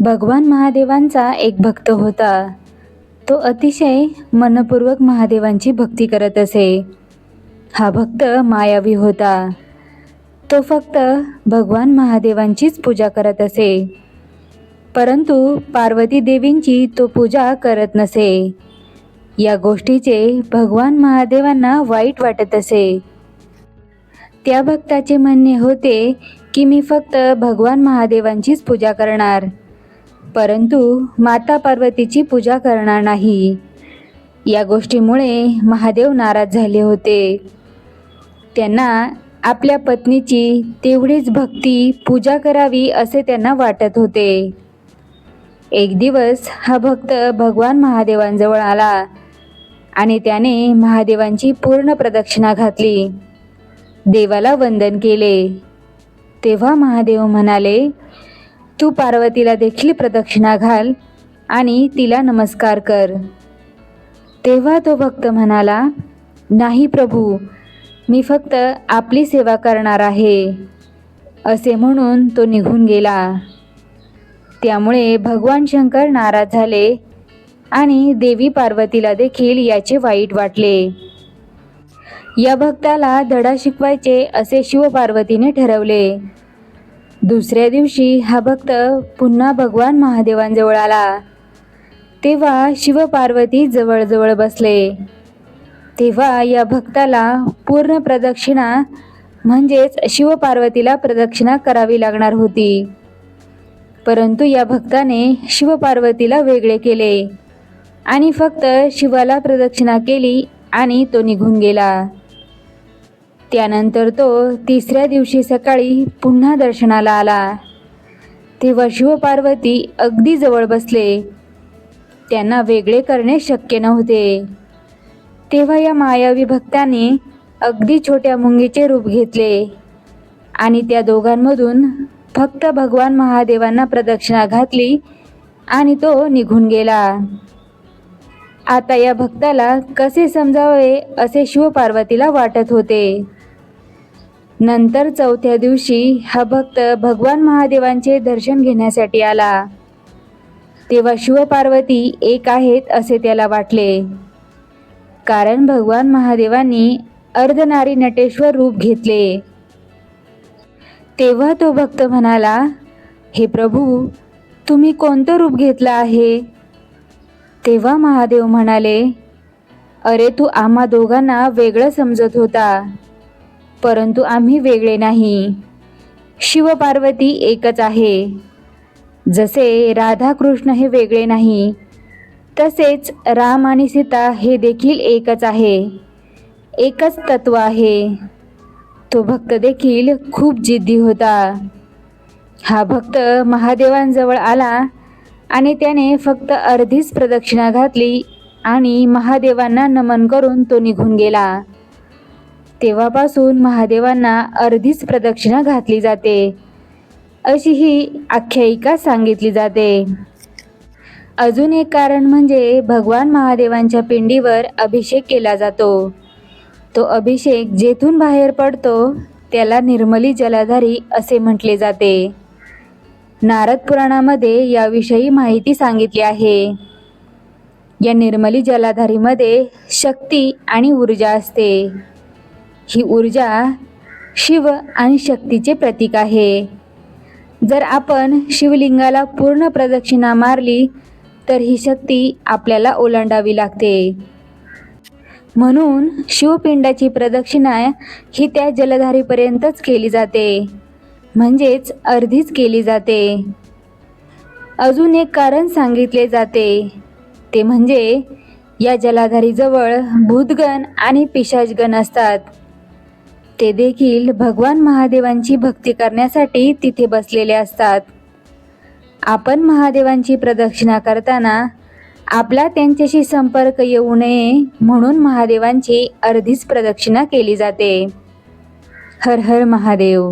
भगवान महादेवांचा एक भक्त होता. तो अतिशय मनपूर्वक महादेवांची भक्ती करत असे. हा भक्त मायावी होता. तो फक्त भगवान महादेवांचीच पूजा करत असे. परंतु पार्वती देवींची तो पूजा करत नसे. या गोष्टीचे भगवान महादेवांना वाईट वाटत असे. त्या भक्ताचे म्हणणे होते की मी फक्त भगवान महादेवांचीच पूजा करणार. परंतु माता पार्वतीची पूजा करणार नाही. या गोष्टीमुळे महादेव नाराज झाले होते. त्यांना आपल्या पत्नीची तेवढीच भक्ती पूजा करावी असे त्यांना वाटत होते. एक दिवस हा भक्त भगवान महादेवांजवळ आला आणि त्याने महादेवांची पूर्ण प्रदक्षिणा घातली. देवाला वंदन केले. तेव्हा महादेव म्हणाले तू पार्वतीला देखील प्रदक्षिणा घाल आणि तिला नमस्कार कर. तेव्हा तो भक्त म्हणाला नाही प्रभू मी फक्त आपली सेवा करणार आहे असे म्हणून तो निघून गेला. त्यामुळे भगवान शंकर नाराज झाले आणि देवी पार्वतीला देखील याचे वाईट वाटले. या भक्ताला धडा शिकवायचे असे शिवपार्वतीने ठरवले. दुसऱ्या दिवशी हा भक्त पुन्हा भगवान महादेवांजवळ आला. तेव्हा शिवपार्वती जवळजवळ बसले. तेव्हा या भक्ताला पूर्ण प्रदक्षिणा म्हणजेच शिवपार्वतीला प्रदक्षिणा करावी लागणार होती. परंतु या भक्ताने शिवपार्वतीला वेगळे केले आणि फक्त शिवाला प्रदक्षिणा केली आणि तो निघून गेला. त्यानंतर तो तिसऱ्या दिवशी सकाळी पुन्हा दर्शनाला आला. तेव्हा शिवपार्वती अगदी जवळ बसले. त्यांना वेगळे करणे शक्य नव्हते. तेव्हा या मायावी भक्ताने अगदी छोट्या मुंगीचे रूप घेतले आणि त्या दोघांमधून फक्त भगवान महादेवांना प्रदक्षिणा घातली आणि तो निघून गेला. आता या भक्ताला कसे समजावे असे शिवपार्वतीला वाटत होते. नंतर चौथ्या दिवशी हा भक्त भगवान महादेवांचे दर्शन घेण्यासाठी आला. तेव्हा शिवपार्वती एक आहेत असे त्याला वाटले. कारण भगवान महादेवांनी अर्धनारी नटेश्वर रूप घेतले. तेव्हा तो भक्त म्हणाला हे प्रभू तुम्ही कोणतं रूप घेतलं आहे? तेव्हा महादेव म्हणाले अरे तू आम्हा दोघांना वेगळं समजत होता. परंतु आम्ही वेगळे नाही. शिवपार्वती एकच आहे. जसे राधाकृष्ण हे वेगळे नाही तसेच राम आणि सीता हे देखील एकच आहे. एकच तत्व आहे. तो भक्त देखील खूप जिद्दी होता. हा भक्त महादेवांजवळ आला आणि त्याने फक्त अर्धीच प्रदक्षिणा घातली आणि महादेवांना नमन करून तो निघून गेला. तेव्हापासून महादेवांना अर्धीच प्रदक्षिणा घातली जाते. अशी ही आख्यायिका सांगितली जाते. अजून एक कारण म्हणजे भगवान महादेवांच्या पिंडीवर अभिषेक केला जातो. तो अभिषेक जेथून बाहेर पडतो त्याला निर्मली जलाधारी असे म्हटले जाते. नारद पुराणामध्ये याविषयी माहिती सांगितली आहे. या निर्मली जलाधारीमध्ये शक्ती आणि ऊर्जा असते. ही ऊर्जा शिव आणि शक्तीचे प्रतीक आहे. जर आपण शिवलिंगाला पूर्ण प्रदक्षिणा मारली तर ही शक्ती आपल्याला ओलांडावी लागते. म्हणून शिवपिंडाची प्रदक्षिणा ही त्या जलधारीपर्यंतच केली जाते. म्हणजेच अर्धीच केली जाते. अजून एक कारण सांगितले जाते. ते म्हणजे या जलाधारीजवळ भूतगण आणि पिशाचगण असतात. ते देखील भगवान महादेवांची भक्ती करण्यासाठी तिथे बसलेले असतात. आपण महादेवांची प्रदक्षिणा करताना आपला त्यांच्याशी संपर्क येऊ नये म्हणून महादेवांची अर्धीच प्रदक्षिणा केली जाते. हर हर महादेव.